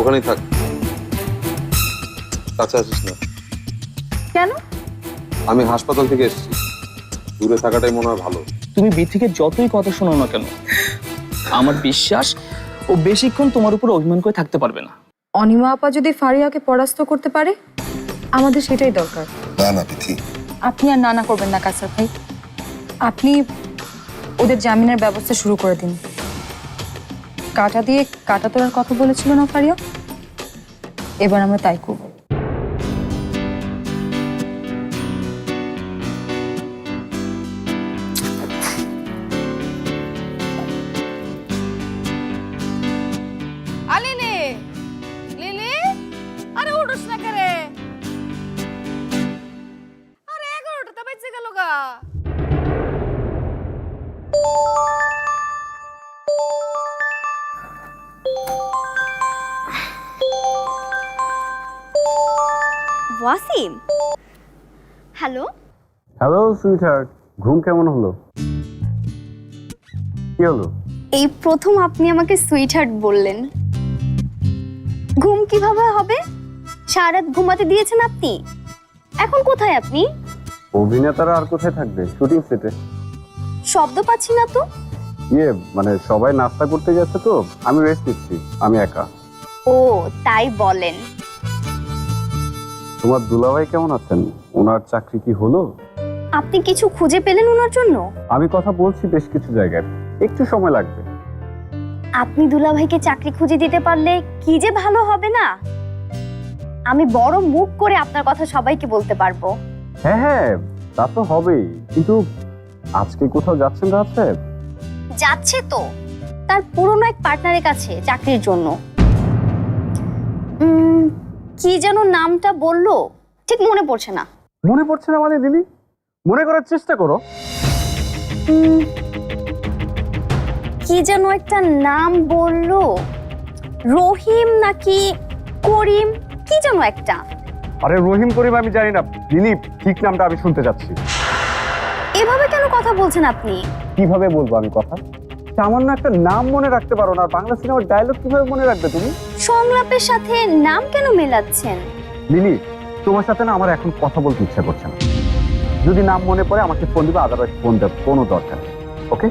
ওখানেই থাক। কাছে আসিস না। কেন? আমি হাসপাতাল থেকে এসেছি। দূরে থাকাটাই মনে হয় ভালো। তুমি বিথিকে যতই কথা শোনো না কেন আমার বিশ্বাস ও বেশিক্ষণ তোমার উপর অভিমান করে থাকতে পারবে না। অনিমা আপা যদি ফারিয়াকে পরাস্ত করতে পারে আমাদের সেটাই দরকার। না না বিথি। আপনি আর নানা করবেন না কাসার ভাই। আপনি ওদের জামিনের ব্যবস্থা শুরু করে দিন। কাটা দিয়ে কাটা তোলার কথা বলেছিল না ফারিয়া? এবার আমরা তাই করব। আরে গা। ওয়াসিম। হ্যালো? হ্যালো সুইটহার্ট ঘুম কেমন হলো? কি হলো? এই প্রথম আপনি আমাকে সুইটহার্ট বললেন। ঘুম কীভাবে হবে? সারা রাত ঘুমাতে দিয়েছেন আপনি। এখন কোথায় আপনি? অভিনেতারা আর কোথায় থাকবে? শুটিং সেটে শব্দ পাচ্ছি না তো। ইয়ে মানে সবাই নাস্তা করতে গেছে তো? আমি রেস্ট নিচ্ছি। আমি একা। ও তাই বলেন। তোমার দুলাভাই কেমন আছেন? ওনার চাকরি কি হলো? আপনি কিছু খুঁজে পেলেন ওনার জন্য? আমি কথা বলছি বেশ কিছু জায়গায়। একটু সময় লাগবে। আপনি দুলাভাইকে চাকরি খুঁজে দিতে পারলে কি যে ভালো হবে না? আমি বড় মুখ করে আপনার কথা সবাইকে বলতে পারব। হ্যাঁ হ্যাঁ তা তো হবেই। কিন্তু আজকে কোথাও যাচ্ছেন রাত সাহেব যাচ্ছে তো। তার পুরনো এক পার্টনারের কাছে চাকরির জন্য। কি যেন নামটা বলল? ঠিক মনে পড়ছে না। মনে পড়ছে না মানে দিদি? মনে করার চেষ্টা করো। উম, কি যেন একটা নাম বলল? রহিম নাকি করিম? কি যেন একটা। আরে রহিম করিম আমি জানি না। দিলীপ ঠিক নামটা আমি শুনতে যাচ্ছি এভাবে কেন কথা বলছেন আপনি? কীভাবে বলব আমি কথা? সামান্য একটা নাম মনে রাখতে পারো না। আর বাংলা সিনেমার ডায়লগ কীভাবে মনে রাখবে তুমি? সংলাপের সাথে নাম কেন মেলাচ্ছেন? লিলি তোমার সাথে না আমার এখন কথা বলতে ইচ্ছা করছে না। যদি নাম মনে পড়ে আমাকে ফোন দিবে আদারওয়াইজ ফোন দেব কোনো দরকার ওকে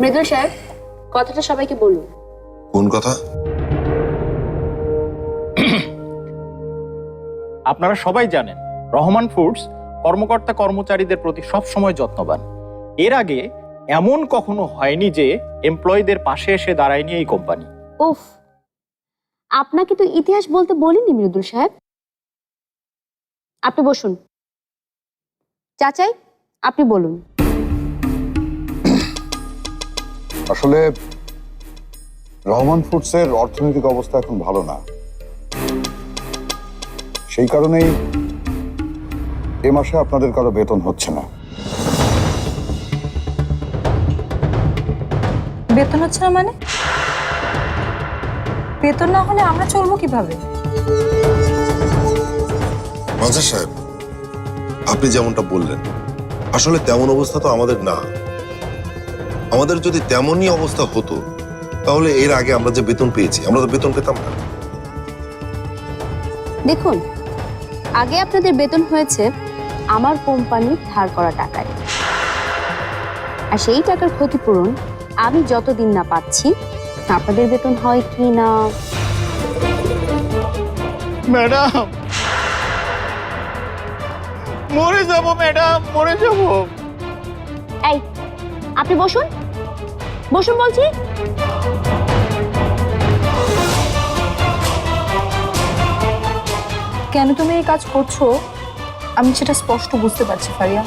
মৃদুল সাহেব কথাটা সবাইকে বলুন। কোন কথা? আপনারা সবাই জানেন রহমান ফুডস কর্মকর্তা কর্মচারীদের প্রতি সবসময় যত্নবান। এর আগে এমন কখনো হয়নি যে এমপ্লয়ীদের পাশে এসে দাঁড়ায়নি এই কোম্পানি। উফ আপনাকে তো ইতিহাস বলতে বলিনি মৃদুল সাহেব। আপনি বসুন। চাচাই আপনি বলুন। আসলে রহমান ফুডসের অর্থনৈতিক অবস্থা এখন ভালো না। সেই কারণেই এ মাসে আপনাদের কারও বেতন হচ্ছে না। বেতন হচ্ছে না মানে? বেতন না হলে আমরা চলবো কীভাবে? মাঝার সাহেব আপনি যেমনটা বললেন আসলে তেমন অবস্থা তো আমাদের না। আমাদের যদি তেমনই অবস্থা হতো তাহলে এর আগে আমরা যে বেতন পেয়েছি আমরা তো বেতন পেতাম না। দেখুন আগে আপনাদের বেতন হয়েছে আমার কোম্পানি ধার করা টাকায়। আর সেই টাকার ক্ষতিপূরণ আমি যতদিন না পাচ্ছি আপনাদের বেতন হয় কি না? ম্যাডাম মরে যাব ম্যাডাম মরে যাব। এই আপনি বসুন। বসুন বলছি। কেন তুমি এই কাজ করছ? আমি সেটা স্পষ্ট বুঝতে পারছি ফারিয়া।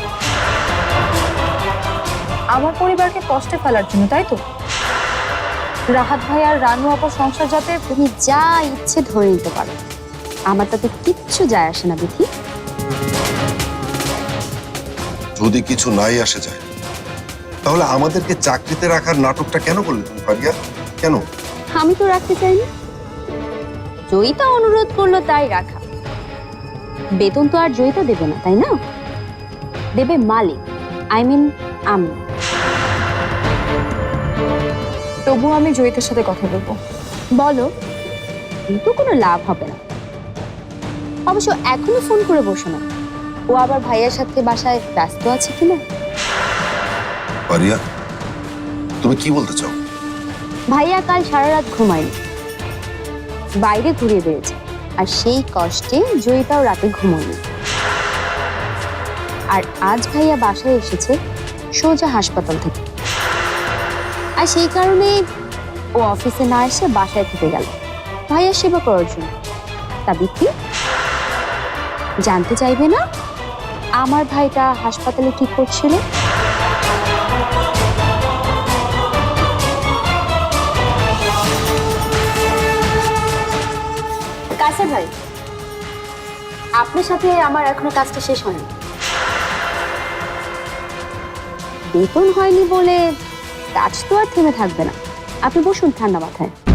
আমার পরিবারকে কষ্টে ফেলার জন্য তাই তো? রাহাত ভাই আর রানু আপা সংসার যাতে তুমি যা ইচ্ছে ধরে নিতে পারো। আমার তাতে কিচ্ছু যায় আসে না দেখি যদি কিছু নাই আসে যায় তাহলে আমাদেরকে চাকরিতে রাখার নাটকটা কেন করলে তুমি পারিয়া কেন? আমি তো রাখতে চাইনি। জয়িতা অনুরোধ করল তাই রাখা। বেতন তো আর জয়িতা দেবে না তাই না? দেবে মালিক আই মিন আমি। তবুও আমি জয়িতার সাথে কথা বলব। বলো কিন্তু কোনো লাভ হবে না। অবশ্য এখনও ফোন করে বসো না। ও আবার ভাইয়ার সাথে বাসায় ব্যস্ত আছে কিনা? পারিয়া তুমি কি বলতে চাও? ভাইয়া কাল সারা রাত ঘুমায়নি। বাইরে ঘুরিয়ে বেড়েছে আর সেই কষ্টে জয়িতাও রাতে ঘুমোয়নি। আর আজ ভাইয়া বাসায় এসেছে সোজা হাসপাতাল থেকে। আর সেই কারণে ও অফিসে না এসে বাসায় থেকে গেল। ভাইয়ার সেবা করার জন্য। তা বিক্রি জানতে চাইবে না? আমার ভাইটা হাসপাতালে ঠিক করছিল? আপনার সাথে আমার এখনও কাজটা শেষ হয়নি। বেতন হয়নি বলে কাজ তো আর থেমে থাকবে না। আপনি বসুন ঠান্ডা মাথায়।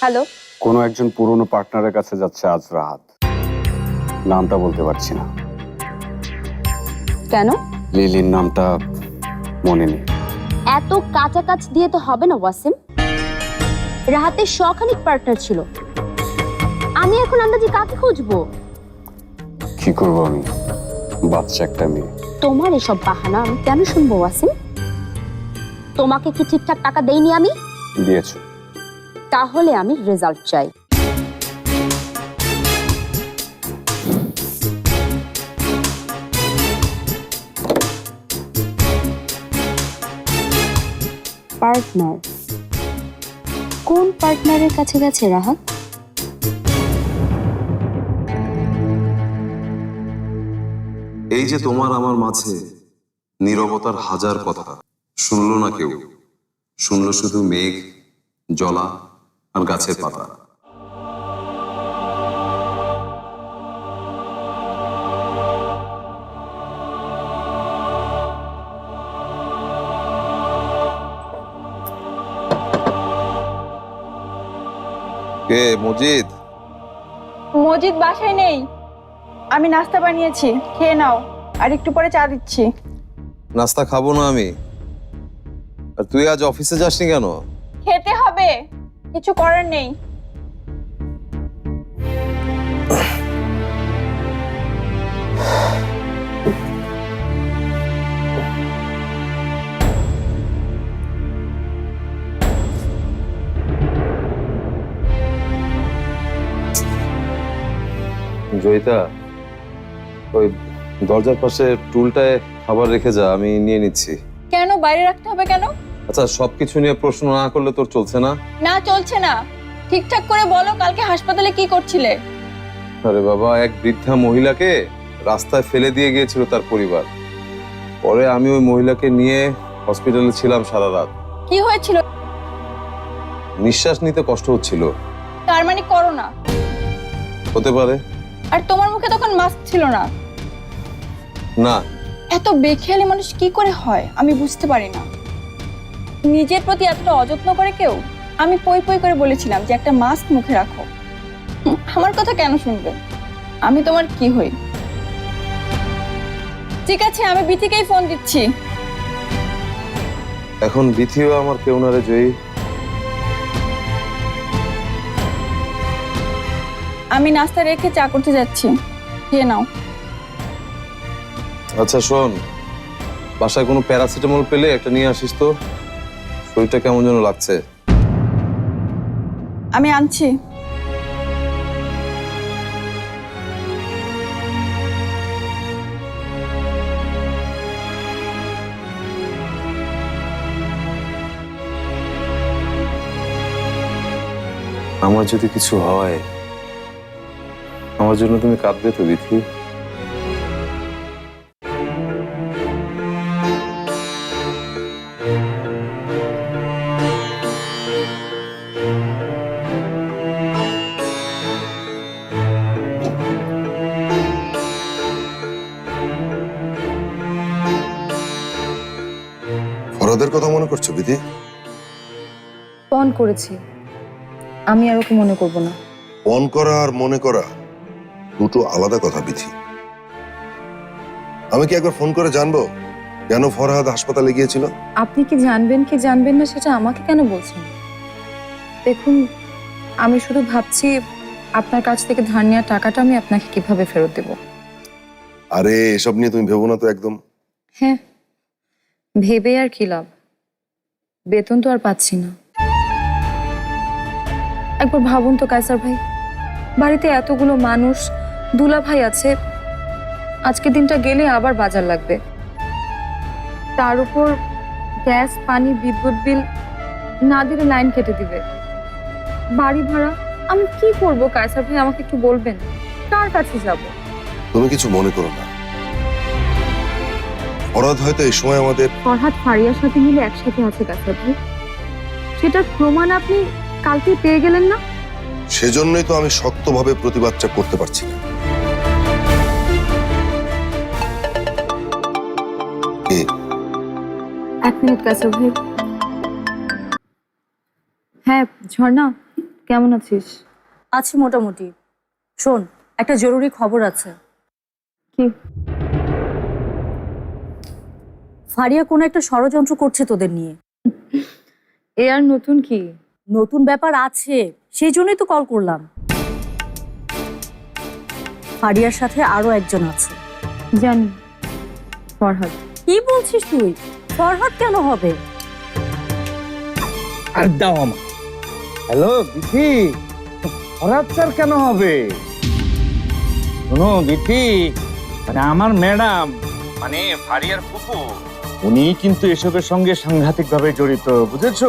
হ্যালো। কোনো একজন পুরনো পার্টনারের কাছে যাচ্ছে আজ রাত। নামটা বলতে পারছি না। কেন? লিলির নামটা মনে নেই। এত কাছাকাছি দিয়ে তো হবে না ওয়াসিম। রাহাতের শখানিক পার্টনার ছিল। আমি এখন আন্দাজি কাকে খুঁজবো? কি করব আমি? বাচ্চা একটা মেয়ে। তোমার এসব বাহানা আমি কেন শুনব ওয়াসিম? তোমাকে কি ঠিকঠাক টাকা দেইনি আমি? দিয়েছ। তাহলে আমি রেজাল্ট চাই। পার্টনার কোন পার্টনারের কাছে গেছে রাহাত? এই যে তোমার আমার মাঝে নীরবতার হাজার কথা। শুনলো না কেউ। শুনলো শুধু মেঘ জলা আর গাছের পাতা। কে মজিদ? মজিদ বাসায় নেই। আমি নাস্তা বানিয়েছি খেয়ে নাও। আর একটু পরে চা দিচ্ছি। নাস্তা খাব না আমি। আর তুই আজ অফিসে যাসনি কেন? খেতে হবে। কিছু করার নেই। জয়িতা ওই দরজার পাশে টুলটায় খাবার রেখে যা আমি নিয়ে নিচ্ছি। কেন? বাইরে রাখতে হবে কেন? আচ্ছা সবকিছু নিয়ে প্রশ্ন না করলে তোর চলছে না? না চলছে না। ঠিকঠাক করে বলো কালকে হাসপাতালে কি করছিলে? আরে বাবা এক বৃদ্ধা মহিলাকে রাস্তায় ফেলে দিয়ে গিয়েছিল তার পরিবার। পরে আমি ওই মহিলাকে নিয়ে হসপিটালে ছিলাম সারা রাত। কি হয়েছিল? নিঃশ্বাস নিতে কষ্ট হচ্ছিল। তার মানে করো না। হতে পারে। আর তোমার মুখে তখন মাস্ক ছিল না? না। এত বেখেয়ালি মানুষ কি করে হয়? আমি বুঝতে পারি না। নিজের প্রতি এতটা অযত্ন করে কেউ? আমি পই পই করে বলেছিলাম যে একটা মাস্ক মুখে রাখো। আমার কথা কেন শুনবে? আমি তোমার কি হই? ঠিক আছে আমি বিথিকেই ফোন দিচ্ছি। এখন বিথিও আমার কেউ না রে জয়ী। আমি নাস্তা রেখে চা করতে যাচ্ছি। খেয়ে নাও। আচ্ছা শোন। বাসায় কোনো প্যারাসিটামল পেলে একটা নিয়ে আসিস তো। শরীরটা কেমন যেন লাগছে? আমি আনছি। আমার যদি কিছু হয় আমার জন্য তুমি কাঁদবে তো বিথি করেছি। আমি আর ওকে মনে করব না। পণ করা আর মনে করা দুটো আলাদা কথা বিধি আমি কি একবার ফোন করে জানব কেন ফরহাদ হাসপাতালে গিয়েছিল? আপনি কি জানবেন কি জানবেন না সেটা আমাকে কেন বলছেন? দেখুন আমি শুধু ভাবছি আপনার কাছ থেকে ধার নেওয়া টাকাটা আমি আপনাকে কীভাবে ফেরত দেব। আরে এসব নিয়ে তুমি ভেবো না তো একদম। হ্যাঁ ভেবে আর কি লাভ? বেতন তো আর পাচ্ছি না। একবার ভাবুন তো কায়সার ভাই। বাড়িতে এতগুলো মানুষ দুলা ভাই আছে আজকে দিনটা গেলে আবার বাজার লাগবে। তার উপর গ্যাস পানি বিদ্যুৎ বিল না দিলে লাইন কেটে দিবে। বাড়ি ভাড়া আমি কি করব কায়সার ভাই আমাকে একটু বলবেন? কার কাছে যাব? তুমি কিছু মনে করো না। ফরহাদ হয়তো এই সময় আমাদের ফরহাদ ফারিয়ার সাথে মিলে একসাথে আছে কায়সার ভাই। সেটার প্রমাণ আপনি কালকে পেয়ে গেলেন না? সেজন্যই তো আমি শক্তভাবে প্রতিবাদটা করতে পারছি না। এক মিনিট ভাই। হ্যাঁ ঝর্ণা কেমন আছিস? আছি মোটামুটি। শোন একটা জরুরি খবর আছে। কি? ফারিয়া কোনো একটা ষড়যন্ত্র করছে তোদের নিয়ে। এ আর নতুন কি? নতুন ব্যাপার আছে সেই জন্যই তো কল করলাম। ফারিয়ার সাথে আরও একজন আছে। জানি ফরহাদ। কি বলছিস তুই? ফরহাদ কেন হবে? আর দাও আমার হ্যালো বিথি হঠাৎ স্যার কেন হবে? শোনো বিথি মানে আমার ম্যাডাম মানে ফারিয়ার ফুপু উনি কিন্তু এসবের সঙ্গে সাংঘাতিক ভাবে জড়িত বুঝেছ?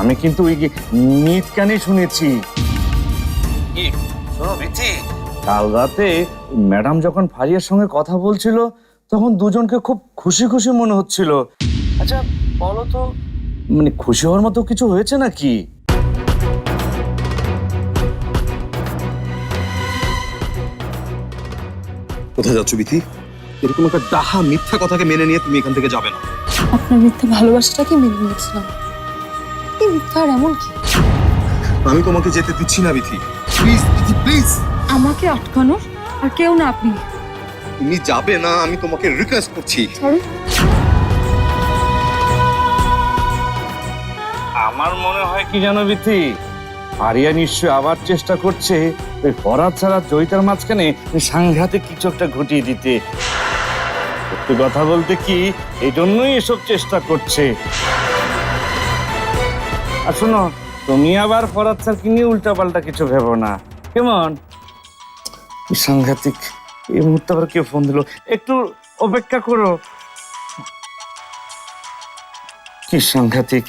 আমি কিন্তু ওই নিজ কানে শুনেছি। শোনো বিথি কাল রাতে ম্যাডাম যখন ফারিয়ার সঙ্গে কথা বলছিল তখন দুজনকে খুব খুশি খুশি মনে হচ্ছিল। আচ্ছা বলো তো মানে খুশি হওয়ার মতো কিছু হয়েছে নাকি? কোথায় যাচ্ছ বিথি এরকম একটা ডাহা মিথ্যা কথাকে মেনে নিয়ে তুমি এখান থেকে যাবে না। আপনার মিথ্যা ভালোবাসাটাকে মেনে নিয়েছিলাম। এই মিথ্যা আর এমন কি? আমি তোমাকে যেতে দিচ্ছি না বিথি। প্লিজ বিথি প্লিজ আমাকে আটকানোর? আর কেউ না আপনি। তুমি যাবে না আমি তোমাকে রিকোয়েস্ট করছি। আমার মনে হয় কি জানো বিথি? আরিয়া নিশ্চয় আবার চেষ্টা করছে ওই ফরাদ ছাড়া জয়িতার মাঝখানে ওই সাংঘাতিক কিছু একটা ঘটিয়ে দিতে। সত্যি কথা বলতে কি এই জন্যই এসব চেষ্টা করছে। আর শোনো, তুমি আবার ফরাদ স্যারকে নিয়ে উল্টাপাল্টা কিছু ভেবো না। কেমন? সাংঘাতিক, এই মুহূর্তে আবার কেউ ফোন দিল? একটু অপেক্ষা করো। কি সাংঘাতিক?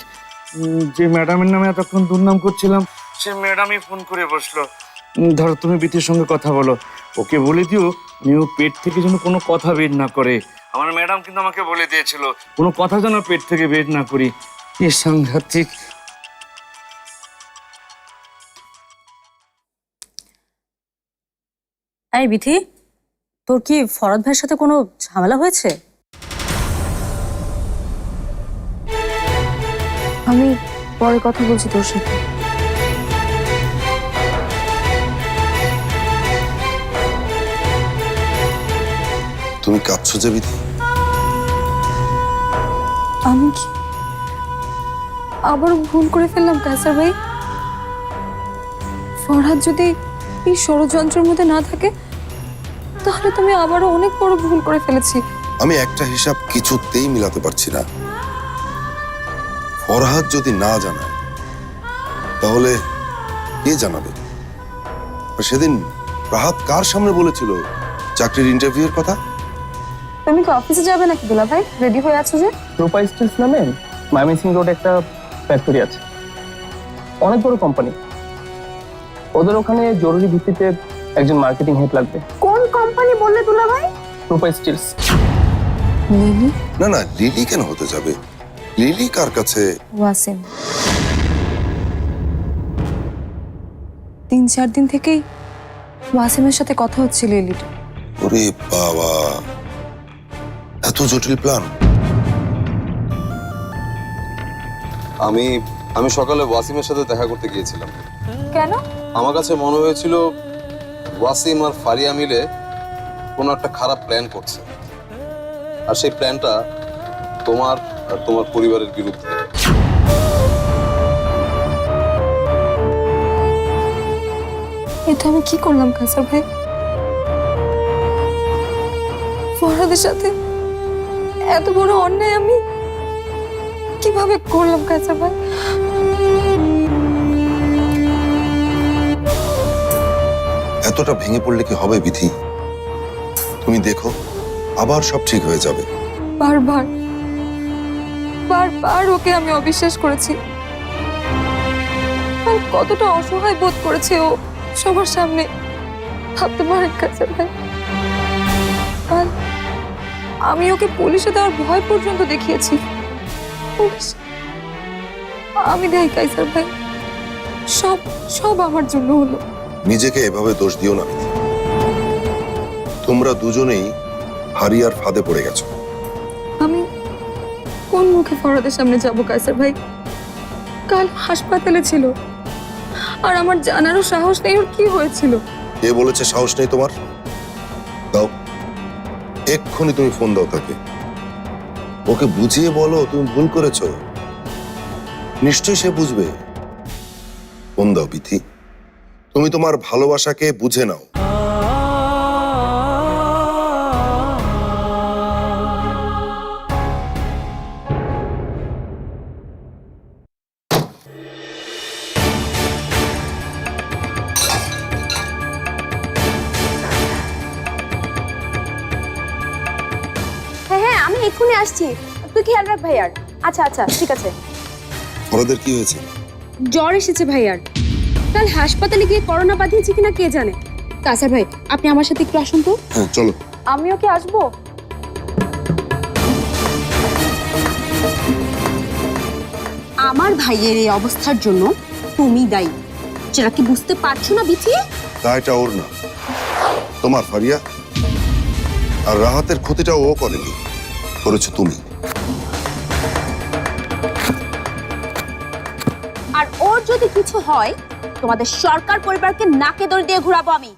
যে ম্যাডামের নামে এতক্ষণ দুর্নাম করছিলাম, সে ম্যাডামই ফোন করে বসল। ধরো তুমি বিতির সঙ্গে কথা বলো। ওকে বলে দিও, নিউ পেট থেকে যেন কোনো কথা বের না করে। আমার ম্যাডাম কিন্তু আমাকে বলে দিয়েছিল, কোনো কথা যেন পেট থেকে বের না করি। কি সাংঘাতিক? এই বিথি তোর কি ফরাদ ভাইয়ের সাথে কোনো ঝামেলা হয়েছে? আমি পরে কথা বলছি তোর সাথে। তুমি কাঁদছো যে বিধি? আমি কি আবারও ভুল করে ফেললাম কাসার ভাই? ফরহাদ যদি এই ষড়যন্ত্রের মধ্যে না থাকে তাহলে তুমি আবারও অনেক বড় ভুল করে ফেলেছি। আমি একটা হিসাব কিছুতেই মিলাতে পারছি না। ফরহাদ যদি না জানায় তাহলে কে জানাবে? সেদিন রাহাত কার সামনে বলেছিল চাকরির ইন্টারভিউয়ের কথা? তুমি কি অফিসে যাবে নাকি দুলা ভাই? রেডি হয়ে আছো যে? রূপা স্টিলস নামে ময়মনসিং রোড একটা ফ্যাক্টরি আছে। অনেক বড় কোম্পানি ওদের ওখানে জরুরি ভিত্তিতে একজন মার্কেটিং হেড লাগবে। কোন কোম্পানি বললে দুলা ভাই? রূপা স্টিলস। লিলি? না না লিলি কেন হতে যাবে? লিলি কার কাছে? ওয়াসিম। তিন চার দিন থেকেই ওয়াসিমের সাথে কথা হচ্ছিল লিলির। ওরে বাবা। এত জটিল প্ল্যান। আমি আমি সকালে ওয়াসিমের সাথে দেখা করতে গিয়েছিলাম। কেন? আমার কাছে মনে হয়েছিল ওয়াসিম আর ফারিয়া মিলে কোনো একটা খারাপ প্ল্যান করছে। আর সেই প্ল্যানটা তোমার আর তোমার পরিবারের বিরুদ্ধে। এটা আমি কি করলাম কাসার ভাই? ফরহাদের সাথে এত বড় অন্যায় আমি কীভাবে করলাম কাসার ভাই? এতটা ভেঙে পড়লে কি হবে বিধি? তুমি দেখো আবার সব ঠিক হয়ে যাবে। বারবার বারবার ওকে আমি অবিশ্বাস করেছি। আর কতটা অসহায় বোধ করেছে ও সবার সামনে। ভাবতে পারেন কাছে ভাই। আর আমি ওকে পুলিশে দেওয়ার ভয় পর্যন্ত দেখিয়েছি। পুলিশ আমি দেয় কাইসার ভাই। সব সব আমার জন্য হলো। নিজেকে এভাবে দোষ দিও না। তোমরা দুজনেই হারিয়ার ফাঁদে পড়ে গেছো। আমি কোন মুখে ফরহাদের সামনে যাব কাইসার ভাই? কাল হাসপাতালে ছিল। আর আমার জানারও সাহস নেই ওর কি হয়েছিল? কে বলেছে সাহস নেই তোমার? দাও। এক্ষুনি তুমি ফোন দাও তাকে। ওকে বুঝিয়ে বলো তুমি ভুল করেছ। নিশ্চয়ই সে বুঝবে। ফোন দাও বিথি তুমি তোমার ভালোবাসাকে বুঝে নাও। আসছি তুই খেয়াল রাখ ভাইয়ার? আচ্ছা আচ্ছা ঠিক আছে। ওদের কি হয়েছে? জ্বর এসেছে ভাইয়ার। কাল হাসপাতালে গিয়ে করোনা বাঁধিয়েছে কিনা কে জানে? কাসার ভাই আপনি আমার সাথে একটু আসুন তো। হ্যাঁ চলো। আমিও কি আসব? আমার ভাইয়ের এই অবস্থার জন্য তুমি দায়ী। যেটা কি বুঝতে পারছ না বিথি দায়টা ওর না। তোমার ফারিয়া আর রাহাতের ক্ষতিটা ও করেনি। করেছ তুমি। আর ওর যদি কিছু হয়, তোমাদের সরকার পরিবারকে নাকে দড়ি দিয়ে ঘুরাবো আমি।